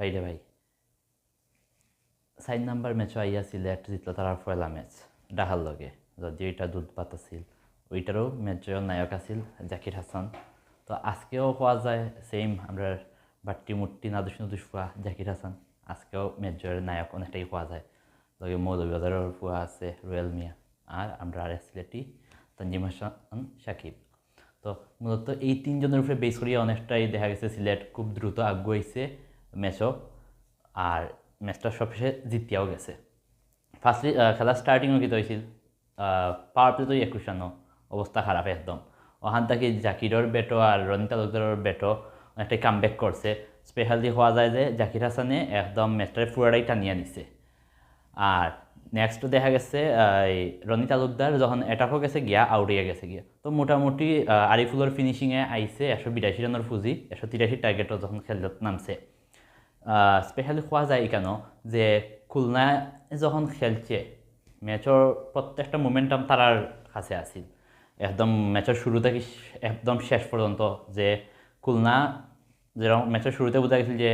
ভাইরে ভাই চাৰি নম্বৰ মেচো আহি সিলেট জিতলো তার পয়লা ম্যাচ ডাহার লগে। যদি ওইটা দুধ পাত আছিল ওইটারও ম্যাচের নায়ক আছিল, জাকির হাসান। তো আজকেও হওয়া যায় সেম আমরা বাট্টি মুট্টি, নাদুস নদুস ফুয়া, জাকির হাসান। আজকেও ম্যাচের নায়ক অনেকটাই হওয়া যায়। লগে মৌলভীবাজারের ফুয়া আছে রয়্যাল মিয়া। আর আমরা আর সিলেটি তানজিম হাসান, সাকিব। তো মূলত এই তিনজনের উপরে বেস করিয়া অনেকটাই দেখা গেছে সিলেট খুব দ্রুত আগুয়াইছে ম্যাচও আর ম্যাচটা সবশেষে জিতিয়াও গেছে। ফার্স্টলি খেলা স্টার্টিংও কিন্তু হয়েছিল পাওয়ার প্লে তো একুশ রানো অবস্থা খারাপ একদম। ওখান থেকে জাকিরের বেটো আর রনি তালুকদারের বেটো অনেকটাই কাম ব্যাক করছে স্পেশালি হওয়া যায় যে জাকির হাসানে একদম ম্যাচটার পুরাটাই টানিয়ে নিছে আর নেক্সট দেখা গেছে এই রনি তালুকদার যখন অ্যাটাকও গেছে গিয়া আউটিয়ে গেছে গিয়া। তো মোটামুটি আরিফুলের ফিনিশিংয়ে আইছে একশো বিরাশি রানের ফুজি, একশো তিরাশি টার্গেটও যখন খেলত নামছে। স্পেশালি খোয়া যায় কেন, যে খুলনা যখন খেলছে ম্যাচের প্রত্যেকটা মোমেন্টাম তারার কাছে আছিল। একদম ম্যাচের শুরু থেকে একদম শেষ পর্যন্ত যে খুলনা যেরকম ম্যাচের শুরুতে বোঝা গেছিল যে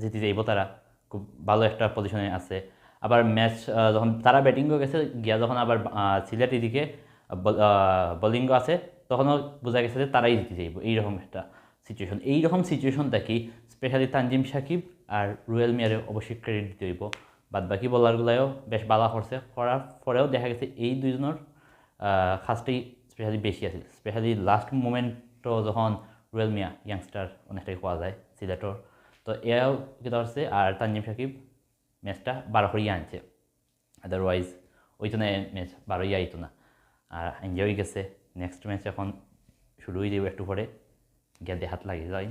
জিতে যাইব তারা খুব ভালো একটা পজিশনে আছে। আবার ম্যাচ যখন তারা ব্যাটিংও গেছে, গিয়া যখন আবার সিলেট এদিকে বোলিংও আছে তখনও বোঝা গেছে যে তারাই জিতে যাইব এইরকম একটা সিচুয়েশন এইরকম সিচুয়েশন থাকি স্পেশালি তানজিম সাকিব আর রুয়েল মিয়ারে অবশ্যই ক্রেডিট দিতে হইব। বাদ বাকি বলারগুলাও বেশ বালা করছে। করার পরেও দেখা গেছে এই দুইজনের খাসটাই স্পেশালি বেশি আছিল স্পেশালি লাস্ট মোমেন্টও যখন রুয়েল মিয়া ইয়াংস্টার অনেকটাই পাওয়া যায়, সিলেটর। তো এরাও কি ধরছে আর তানজিম সাকিব ম্যাচটা বারো করিয়ে আনছে। আদারওয়াইজ ওই তো না ম্যাচ বারোই আইতো না। আর এনজয় গেছে। নেক্সট ম্যাচ এখন শুরু হয়ে একটু পরে। গিয়ে দেহাত লাগে যায়